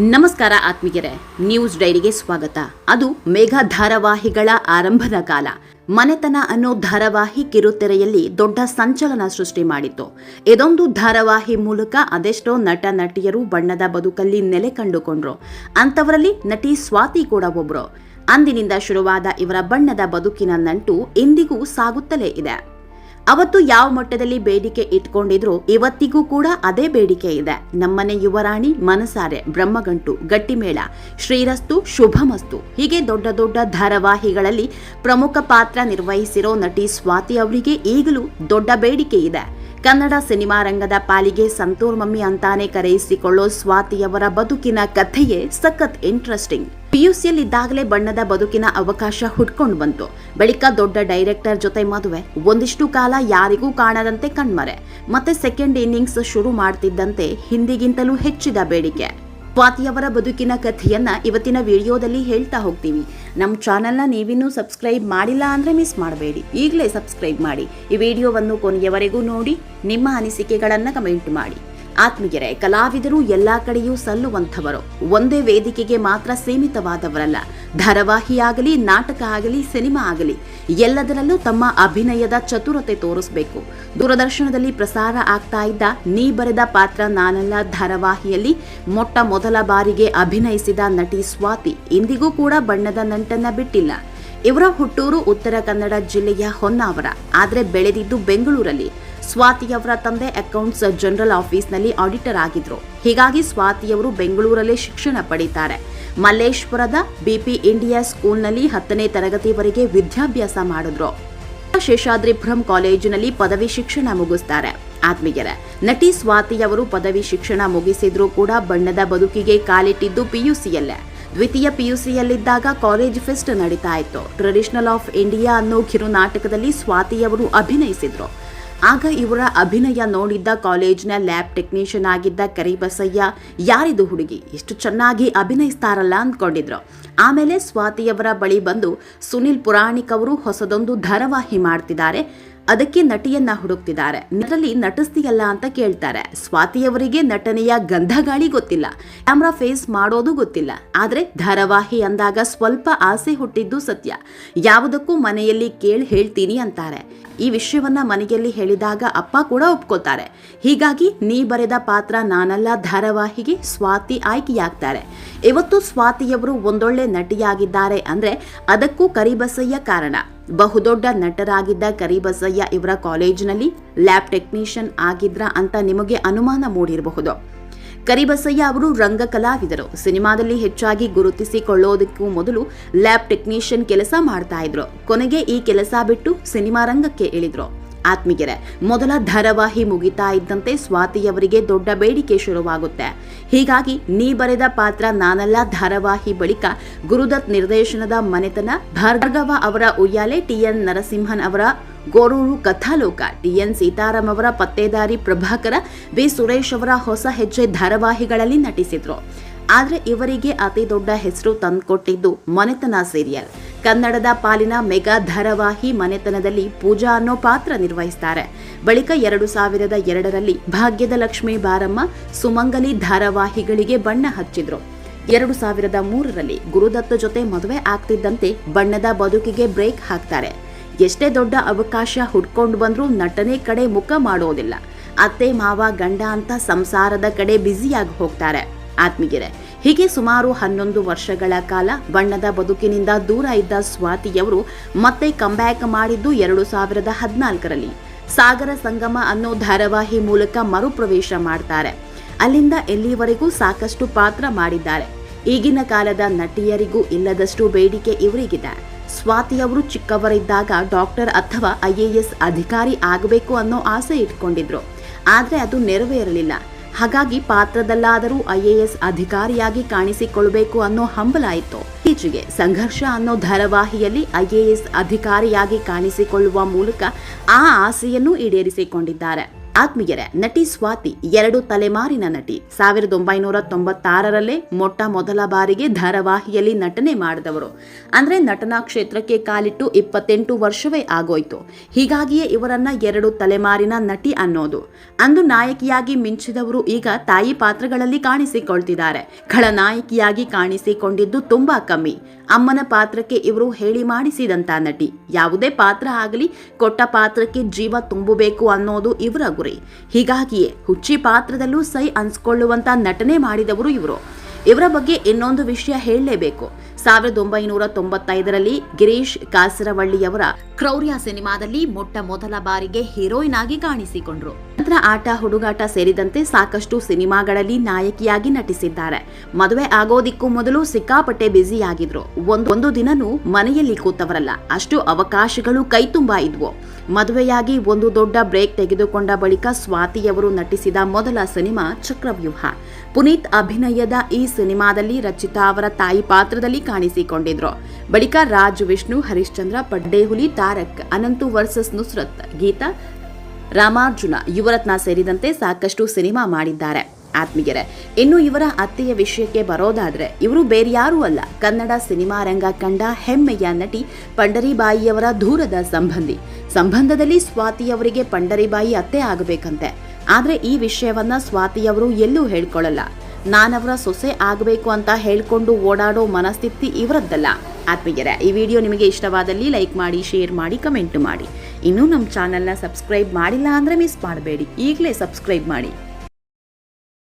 ನಮಸ್ಕಾರ ಆತ್ಮೀಯರೇ, ನ್ಯೂಸ್ ಡೈರಿಗೆ ಸ್ವಾಗತ. ಅದು ಮೇಘ ಧಾರಾವಾಹಿಗಳ ಆರಂಭದ ಕಾಲ. ಮನೆತನ ಅನ್ನೋ ಧಾರಾವಾಹಿ ಕಿರುತೆರೆಯಲ್ಲಿ ದೊಡ್ಡ ಸಂಚಲನ ಸೃಷ್ಟಿ ಮಾಡಿತ್ತು. ಇದೊಂದು ಧಾರಾವಾಹಿ ಮೂಲಕ ಅದೆಷ್ಟೋ ನಟ, ನಟಿಯರು ಬಣ್ಣದ ಬದುಕಲ್ಲಿ ನೆಲೆ ಕಂಡುಕೊಂಡ್ರು. ಅಂಥವರಲ್ಲಿ ನಟಿ ಸ್ವಾತಿ ಕೂಡ ಒಬ್ರು. ಅಂದಿನಿಂದ ಶುರುವಾದ ಇವರ ಬಣ್ಣದ ಬದುಕಿನ ನಂಟು ಇಂದಿಗೂ ಸಾಗುತ್ತಲೇ ಇದೆ. ಅವತ್ತು ಯಾವ ಮಟ್ಟದಲ್ಲಿ ಬೇಡಿಕೆ ಇಟ್ಕೊಂಡಿದ್ರು ಇವತ್ತಿಗೂ ಕೂಡ ಅದೇ ಬೇಡಿಕೆ ಇದೆ. ನಮ್ಮನೆ ಯುವರಾಣಿ ಮನಸಾರೆ, ಬ್ರಹ್ಮಗಂಟು, ಗಟ್ಟಿಮೇಳ, ಶ್ರೀರಸ್ತು, ಶುಭಮಸ್ತು. ಹೀಗೆ ದೊಡ್ಡ ದೊಡ್ಡ ಧಾರಾವಾಹಿಗಳಲ್ಲಿ ಪ್ರಮುಖ ಪಾತ್ರ ನಿರ್ವಹಿಸಿರೋ ನಟಿ ಸ್ವಾತಿ ಅವರಿಗೆ ಈಗಲೂ ದೊಡ್ಡ ಬೇಡಿಕೆ ಇದೆ. ಕನ್ನಡ ಸಿನಿಮಾ ರಂಗದ ಪಾಲಿಗೆ ಸಂತೂರ್ ಮಮ್ಮಿ ಅಂತಾನೆ ಕರೆಯಿಸಿಕೊಳ್ಳೋ ಸ್ವಾತಿಯವರ ಬದುಕಿನ ಕಥೆಯೇ ಸಖತ್ ಇಂಟ್ರೆಸ್ಟಿಂಗ್ ಪಿಯುಸಿಯಲ್ಲಿದ್ದಾಗಲೇ ಬಣ್ಣದ ಬದುಕಿನ ಅವಕಾಶ ಹುಡ್ಕೊಂಡು ಬಂತು. ಬಳಿಕ ದೊಡ್ಡ ಡೈರೆಕ್ಟರ್ ಜೊತೆ ಮದುವೆ. ಒಂದಿಷ್ಟು ಕಾಲ ಯಾರಿಗೂ ಕಾಣದಂತೆ ಕಣ್ಮರೆ. ಮತ್ತೆ ಸೆಕೆಂಡ್ ಇನ್ನಿಂಗ್ಸ್ ಶುರು ಮಾಡ್ತಿದ್ದಂತೆ ಹಿಂದಿಗಿಂತಲೂ ಹೆಚ್ಚಿದ ಬೇಡಿಕೆ. ಸ್ವಾತಿಯವರ ಬದುಕಿನ ಕಥೆಯನ್ನ ಇವತ್ತಿನ ವಿಡಿಯೋದಲ್ಲಿ ಹೇಳ್ತಾ ಹೋಗ್ತೀವಿ. ನಮ್ಮ ಚಾನೆಲ್ನ ನೀವಿನ್ನೂ ಸಬ್ಸ್ಕ್ರೈಬ್ ಮಾಡಿಲ್ಲ ಅಂದ್ರೆ ಮಿಸ್ ಮಾಡಬೇಡಿ. ಈಗಲೇ ಸಬ್ಸ್ಕ್ರೈಬ್ ಮಾಡಿ. ಈ ವಿಡಿಯೋವನ್ನು ಕೊನೆಯವರೆಗೂ ನೋಡಿ, ನಿಮ್ಮ ಅನಿಸಿಕೆಗಳನ್ನು ಕಮೆಂಟ್ ಮಾಡಿ. ಆತ್ಮೀಯರೇ, ಕಲಾವಿದರು ಎಲ್ಲಾ ಕಡೆಯೂ ಸಲ್ಲುವಂಥವರು. ಒಂದೇ ವೇದಿಕೆಗೆ ಮಾತ್ರ ಸೀಮಿತವಾದವರಲ್ಲ. ಧಾರಾವಾಹಿಯಾಗಲಿ, ನಾಟಕ ಆಗಲಿ, ಸಿನಿಮಾ ಆಗಲಿ, ಎಲ್ಲದರಲ್ಲೂ ತಮ್ಮ ಅಭಿನಯದ ಚತುರತೆ ತೋರಿಸಬೇಕು. ದೂರದರ್ಶನದಲ್ಲಿ ಪ್ರಸಾರ ಆಗ್ತಾ ಇದ್ದ ನೀ ಬರೆದ ಪಾತ್ರ ನಾನಲ್ಲ ಧಾರಾವಾಹಿಯಲ್ಲಿ ಮೊಟ್ಟ ಮೊದಲ ಬಾರಿಗೆ ಅಭಿನಯಿಸಿದ ನಟಿ ಸ್ವಾತಿ ಇಂದಿಗೂ ಕೂಡ ಬಣ್ಣದ ನಂಟನ್ನ ಬಿಟ್ಟಿಲ್ಲ. ಇವರ ಹುಟ್ಟೂರು, ಉತ್ತರ ಕನ್ನಡ ಜಿಲ್ಲೆಯ ಹೊನ್ನಾವರ. ಆದರೆ ಬೆಳೆದಿದ್ದು ಬೆಂಗಳೂರಲ್ಲಿ. ಸ್ವಾತಿಯವರ ತಂದೆ ಅಕೌಂಟ್ಸ್ ಜನರಲ್ ಆಫೀಸ್ನಲ್ಲಿ ಆಡಿಟರ್ ಆಗಿದ್ರು. ಹೀಗಾಗಿ ಸ್ವಾತಿಯವರು ಬೆಂಗಳೂರಲ್ಲೇ ಶಿಕ್ಷಣ ಪಡೀತಾರೆ. ಮಲ್ಲೇಶ್ವರದ ಬಿಪಿ ಇಂಡಿಯಾ ಸ್ಕೂಲ್ನಲ್ಲಿ ಹತ್ತನೇ ತರಗತಿವರೆಗೆ ವಿದ್ಯಾಭ್ಯಾಸ ಮಾಡಿದ್ರು. ಶೇಷಾದ್ರಿಪುರಂ ಕಾಲೇಜಿನಲ್ಲಿ ಪದವಿ ಶಿಕ್ಷಣ ಮುಗಿಸ್ತಾರೆ. ಆತ್ಮೀಯರ, ನಟಿ ಸ್ವಾತಿಯವರು ಪದವಿ ಶಿಕ್ಷಣ ಮುಗಿಸಿದ್ರೂ ಕೂಡ ಬಣ್ಣದ ಬದುಕಿಗೆ ಕಾಲಿಟ್ಟಿದ್ದು ಪಿಯುಸಿಯಲ್ಲೇ. ದ್ವಿತೀಯ ಪಿಯುಸಿಯಲ್ಲಿದ್ದಾಗ ಕಾಲೇಜ್ ಫೆಸ್ಟ್ ನಡೀತಾ ಇತ್ತು. ಟ್ರೆಡಿಷನಲ್ ಆಫ್ ಇಂಡಿಯಾ ಅನ್ನೋ ಕಿರು ನಾಟಕದಲ್ಲಿ ಸ್ವಾತಿಯವರು ಅಭಿನಯಿಸಿದ್ರು. ಆಗ ಇವರ ಅಭಿನಯ ನೋಡಿದ್ದ ಕಾಲೇಜಿನ ಲ್ಯಾಬ್ ಟೆಕ್ನಿಷಿಯನ್ ಆಗಿದ್ದ ಕರಿಬಸಯ್ಯ, ಯಾರಿದು ಹುಡುಗಿ? ಎಷ್ಟು ಚೆನ್ನಾಗಿ ಅಭಿನಯಿಸ್ತಾರಲ್ಲ ಅಂದ್ಕೊಂಡಿದ್ರು. ಆಮೇಲೆ ಸ್ವಾತಿಯವರ ಬಳಿ ಬಂದು ಸುನಿಲ್ ಪುರಾಣಿಕ್ ಅವರು ಹೊಸದೊಂದು ಧಾರಾವಾಹಿ ಮಾಡ್ತಿದ್ದಾರೆ. ಅದಕ್ಕೆ ನಟಿಯನ್ನ ಹುಡುಕ್ತಿದ್ದಾರೆ. ಇದರಲ್ಲಿ ನಟಿಸ್ತೀಯಲ್ಲ ಅಂತ ಕೇಳ್ತಾರೆ. ಸ್ವಾತಿಯವರಿಗೆ ನಟನೆಯ ಗಂಧಗಾಳಿ ಗೊತ್ತಿಲ್ಲ. ಕ್ಯಾಮ್ರಾ ಫೇಸ್ ಮಾಡೋದು ಗೊತ್ತಿಲ್ಲ. ಆದ್ರೆ ಧಾರಾವಾಹಿ ಅಂದಾಗ ಸ್ವಲ್ಪ ಆಸೆ ಹುಟ್ಟಿದ್ದು ಸತ್ಯ. ಯಾವುದಕ್ಕೂ ಮನೆಯಲ್ಲಿ ಕೇಳಿ ಹೇಳ್ತೀನಿ ಅಂತಾರೆ. ಈ ವಿಷಯವನ್ನ ಮನೆಯಲ್ಲಿ ಹೇಳಿದಾಗ ಅಪ್ಪ ಕೂಡ ಒಪ್ಕೋತಾರೆ ಹೀಗಾಗಿ ನೀ ಬರೆದ ಪಾತ್ರ ನಾನಲ್ಲ ಧಾರಾವಾಹಿಗೆ ಸ್ವಾತಿ ಆಯ್ಕೆಯಾಗ್ತಾರೆ. ಇವತ್ತು ಸ್ವಾತಿಯವರು ಒಂದೊಳ್ಳೆ ನಟಿಯಾಗಿದ್ದಾರೆ. ಅಂದ್ರೆ ಅದಕ್ಕೂ ಕರಿಬಸಯ್ಯ ಕಾರಣ. ಬಹುದೊಡ್ಡ ನಟರಾಗಿದ್ದ ಕರಿಬಸಯ್ಯ ಇವರ ಕಾಲೇಜಿನಲ್ಲಿ ಲ್ಯಾಬ್ ಟೆಕ್ನಿಷಿಯನ್ ಆಗಿದ್ರ ಅಂತ ನಿಮಗೆ ಅನುಮಾನ ಮೂಡಿರಬಹುದು. ಕರಿಬಸಯ್ಯ ಅವರು ರಂಗ ಕಲಾವಿದರು ಸಿನಿಮಾದಲ್ಲಿ ಹೆಚ್ಚಾಗಿ ಗುರುತಿಸಿಕೊಳ್ಳೋದಕ್ಕೂ ಮೊದಲು ಲ್ಯಾಬ್ ಟೆಕ್ನಿಷಿಯನ್ ಕೆಲಸ ಮಾಡ್ತಾ ಇದ್ರು. ಕೊನೆಗೆ ಈ ಕೆಲಸ ಬಿಟ್ಟು ಸಿನಿಮಾ ರಂಗಕ್ಕೆ ಇಳಿದ್ರು. ಆತ್ಮೀಯರೇ, ಮೊದಲ ಧಾರಾವಾಹಿ ಮುಗಿತಾ ಇದ್ದಂತೆ ಸ್ವಾತಿಯವರಿಗೆ ದೊಡ್ಡ ಬೇಡಿಕೆ ಶುರುವಾಗುತ್ತೆ. ಹೀಗಾಗಿ ನೀ ಬರೆದ ಪಾತ್ರ ನಾನಲ್ಲ ಧಾರಾವಾಹಿ ಬಳಿಕ ಗುರುದತ್ ನಿರ್ದೇಶನದ ಮನೆತನ ಭಾರ್ಗವ ಅವರ ಉಯ್ಯಾಲೆ ಟಿ ಎನ್ ನರಸಿಂಹನ್ ಅವರ ಗೋರೂರು ಕಥಾಲೋಕ, ಟಿ ಎನ್ ಸೀತಾರಾಮ್ ಅವರ ಪತ್ತೇದಾರಿ ಪ್ರಭಾಕರ ಬಿ ಸುರೇಶ್ ಅವರ ಹೊಸ ಹೆಜ್ಜೆ ಧಾರಾವಾಹಿಗಳಲ್ಲಿ ನಟಿಸಿದ್ರು. ಆದರೆ ಇವರಿಗೆ ಅತಿ ದೊಡ್ಡ ಹೆಸರು ತಂದುಕೊಟ್ಟಿದ್ದು ಮನೆತನ ಸೀರಿಯಲ್. ಕನ್ನಡದ ಪಾಲಿನ ಮೆಗಾ ಧಾರಾವಾಹಿ ಮನೆತನದಲ್ಲಿ ಪೂಜಾ ಅನ್ನೋ ಪಾತ್ರ ನಿರ್ವಹಿಸ್ತಾರೆ. ಬಳಿಕ ಎರಡು ಸಾವಿರದ ಎರಡರಲ್ಲಿ ಭಾಗ್ಯದ ಲಕ್ಷ್ಮೀ ಬಾರಮ್ಮ ಸುಮಂಗಲಿ ಧಾರಾವಾಹಿಗಳಿಗೆ ಬಣ್ಣ ಹಚ್ಚಿದ್ರು. ಎರಡು ಸಾವಿರದ ಮೂರರಲ್ಲಿ ಗುರುದತ್ತ ಜೊತೆ ಮದುವೆ ಆಗ್ತಿದ್ದಂತೆ ಬಣ್ಣದ ಬದುಕಿಗೆ ಬ್ರೇಕ್ ಹಾಕ್ತಾರೆ. ಎಷ್ಟೇ ದೊಡ್ಡ ಅವಕಾಶ ಹುಡ್ಕೊಂಡು ಬಂದರೂ ನಟನೆ ಕಡೆ ಮುಖ ಮಾಡೋದಿಲ್ಲ. ಅತ್ತೆ ಮಾವ ಗಂಡ ಅಂತ ಸಂಸಾರದ ಕಡೆ ಬ್ಯುಸಿಯಾಗಿ ಹೋಗ್ತಾರೆ. ಆತ್ಮೀಯರೇ ಹೀಗೆ ಸುಮಾರು ಹನ್ನೊಂದು ವರ್ಷಗಳ ಕಾಲ ಬಣ್ಣದ ಬದುಕಿನಿಂದ ದೂರ ಇದ್ದ ಸ್ವಾತಿಯವರು ಮತ್ತೆ ಕಂಬ್ಯಾಕ್ ಮಾಡಿದ್ದು ಎರಡು ಸಾವಿರದ ಹದಿನಾಲ್ಕರಲ್ಲಿ. ಸಾಗರ ಸಂಗಮ ಅನ್ನೋ ಧಾರಾವಾಹಿ ಮೂಲಕ ಮರುಪ್ರವೇಶ ಮಾಡ್ತಾರೆ. ಅಲ್ಲಿಂದ ಎಲ್ಲಿವರೆಗೂ ಸಾಕಷ್ಟು ಪಾತ್ರ ಮಾಡಿದ್ದಾರೆ. ಈಗಿನ ಕಾಲದ ನಟಿಯರಿಗೂ ಇಲ್ಲದಷ್ಟು ಬೇಡಿಕೆ ಇವರಿಗಿದೆ. ಸ್ವಾತಿಯವರು ಚಿಕ್ಕವರಿದ್ದಾಗ ಡಾಕ್ಟರ್ ಅಥವಾ ಐಎಎಸ್ ಅಧಿಕಾರಿ ಆಗಬೇಕು ಅನ್ನೋ ಆಸೆ ಇಟ್ಕೊಂಡಿದ್ರು. ಆದರೆ ಅದು ನೆರವೇರಲಿಲ್ಲ. ಹಾಗಾಗಿ ಪಾತ್ರದಲ್ಲಾದರೂ ಐಎಎಸ್ ಅಧಿಕಾರಿಯಾಗಿ ಕಾಣಿಸಿಕೊಳ್ಳಬೇಕು ಅನ್ನೋ ಹಂಬಲ ಇತ್ತು. ಇತ್ತೀಚೆಗೆ ಸಂಘರ್ಷ ಅನ್ನೋ ಧಾರಾವಾಹಿಯಲ್ಲಿ ಐಎಎಸ್ ಅಧಿಕಾರಿಯಾಗಿ ಕಾಣಿಸಿಕೊಳ್ಳುವ ಮೂಲಕ ಆ ಆಸೆಯನ್ನು ಈಡೇರಿಸಿಕೊಂಡಿದ್ದಾರೆ. ಆತ್ಮೀಯರೇ, ನಟಿ ಸ್ವಾತಿ ಎರಡು ತಲೆಮಾರಿನ ನಟಿ. ಸಾವಿರದ ಒಂಬೈನೂರ ತೊಂಬತ್ತಾರರಲ್ಲೇ ಮೊಟ್ಟ ಮೊದಲ ಬಾರಿಗೆ ಧಾರಾವಾಹಿಯಲ್ಲಿ ನಟನೆ ಮಾಡಿದವರು. ಅಂದ್ರೆ ನಟನಾ ಕ್ಷೇತ್ರಕ್ಕೆ ಕಾಲಿಟ್ಟು ಇಪ್ಪತ್ತೆಂಟು ವರ್ಷವೇ ಆಗೋಯ್ತು. ಹೀಗಾಗಿಯೇ ಇವರನ್ನ ಎರಡು ತಲೆಮಾರಿನ ನಟಿ ಅನ್ನೋದು. ಅಂದು ನಾಯಕಿಯಾಗಿ ಮಿಂಚಿದವರು ಈಗ ತಾಯಿ ಪಾತ್ರಗಳಲ್ಲಿ ಕಾಣಿಸಿಕೊಳ್ತಿದ್ದಾರೆ. ಖಳನಾಯಕಿಯಾಗಿ ಕಾಣಿಸಿಕೊಂಡಿದ್ದು ತುಂಬಾ ಕಮ್ಮಿ. ಅಮ್ಮನ ಪಾತ್ರಕ್ಕೆ ಇವರು ಹೇಳಿ ಮಾಡಿಸಿದಂತ ನಟಿ. ಯಾವುದೇ ಪಾತ್ರ ಆಗಲಿ, ಕೊಟ್ಟ ಪಾತ್ರಕ್ಕೆ ಜೀವ ತುಂಬಬೇಕು ಅನ್ನೋದು ಇವರ ಗುರಿ ಹೀಗಾಗಿಯೇ ಹುಚ್ಚಿ ಪಾತ್ರದಲ್ಲೂ ಸೈ ಅನ್ಸ್ಕೊಳ್ಳುವಂತ ನಟನೆ ಮಾಡಿದವರು ಇವರು. ಇವರ ಬಗ್ಗೆ ಇನ್ನೊಂದು ವಿಷಯ ಹೇಳಲೇಬೇಕು. ಸಾವಿರದ ಒಂಬೈನೂರ ತೊಂಬತ್ತೈದರಲ್ಲಿ ಗಿರೀಶ್ ಕಾಸರವಳ್ಳಿಯವರ ಕ್ರೌರ್ಯ ಸಿನಿಮಾದಲ್ಲಿ ಮೊಟ್ಟ ಮೊದಲ ಬಾರಿಗೆ ಹೀರೋಯಿನ್ ಆಗಿ ಕಾಣಿಸಿಕೊಂಡ್ರು. ನಂತರ ಆಟ, ಹುಡುಗಾಟ ಸೇರಿದಂತೆ ಸಾಕಷ್ಟು ಸಿನಿಮಾಗಳಲ್ಲಿ ನಾಯಕಿಯಾಗಿ ನಟಿಸಿದ್ದಾರೆ. ಮದುವೆ ಆಗೋದಿಕ್ಕೂ ಮೊದಲು ಸಿಕ್ಕಾಪಟ್ಟೆ ಬ್ಯುಸಿಯಾಗಿದ್ರು. ಒಂದು ಒಂದು ದಿನನೂ ಮನೆಯಲ್ಲಿ ಕೂತವರಲ್ಲ. ಅಷ್ಟು ಅವಕಾಶಗಳು ಕೈತುಂಬಾ ಇದ್ವು. ಮದುವೆಯಾಗಿ ಒಂದು ದೊಡ್ಡ ಬ್ರೇಕ್ ತೆಗೆದುಕೊಂಡ ಬಳಿಕ ಸ್ವಾತಿಯವರು ನಟಿಸಿದ ಮೊದಲ ಸಿನಿಮಾ ಚಕ್ರವ್ಯೂಹ. ಪುನೀತ್ ಅಭಿನಯದ ಈ ಸಿನಿಮಾದಲ್ಲಿ ರಚಿತಾ ಅವರ ತಾಯಿ ಪಾತ್ರದಲ್ಲಿ ಕಾಣಿಸಿಕೊಂಡಿದ್ರು. ಬಳಿಕ ರಾಜ್, ವಿಷ್ಣು, ಹರಿಶ್ಚಂದ್ರ, ಪಡ್ಡೇಹುಲಿ, ತಾರಕ್, ಅನಂತು ವರ್ಸಸ್ ನುಸ್ರತ್, ಗೀತಾ, ರಾಮಾರ್ಜುನ, ಯುವರತ್ನ ಸೇರಿದಂತೆ ಸಾಕಷ್ಟು ಸಿನಿಮಾ ಮಾಡಿದ್ದಾರೆ. ಆತ್ಮೀಯರೇ, ಇನ್ನು ಇವರ ಅತ್ತೆಯ ವಿಷಯಕ್ಕೆ ಬರೋದಾದ್ರೆ ಇವರು ಬೇರ್ಯಾರೂ ಅಲ್ಲ. ಕನ್ನಡ ಸಿನಿಮಾ ರಂಗ ಕಂಡ ಹೆಮ್ಮೆಯ ನಟಿ ಪಂಡರಿಬಾಯಿಯವರ ದೂರದ ಸಂಬಂಧಿ. ಸಂಬಂಧದಲ್ಲಿ ಸ್ವಾತಿಯವರಿಗೆ ಪಂಡರಿಬಾಯಿ ಅತ್ತೆ ಆಗಬೇಕಂತೆ. ಆದ್ರೆ ಈ ವಿಷಯವನ್ನ ಸ್ವಾತಿಯವರು ಎಲ್ಲೂ ಹೇಳ್ಕೊಳ್ಳಲ್ಲ. ನಾನವರ ಸೊಸೆ ಆಗಬೇಕು ಅಂತ ಹೇಳ್ಕೊಂಡು ಓಡಾಡೋ ಮನಸ್ಥಿತಿ ಇವರದ್ದಲ್ಲ. ಆತ್ಮೀಯರೇ, ಈ ವಿಡಿಯೋ ನಿಮಗೆ ಇಷ್ಟವಾದಲ್ಲಿ ಲೈಕ್ ಮಾಡಿ, ಶೇರ್ ಮಾಡಿ, ಕಮೆಂಟ್ ಮಾಡಿ. ಇನ್ನೂ ನಮ್ಮ ಚಾನಲ್ನ ಸಬ್ಸ್ಕ್ರೈಬ್ ಮಾಡಿಲ್ಲ ಅಂದರೆ ಮಿಸ್ ಮಾಡಬೇಡಿ. ಈಗಲೇ ಸಬ್ಸ್ಕ್ರೈಬ್ ಮಾಡಿ.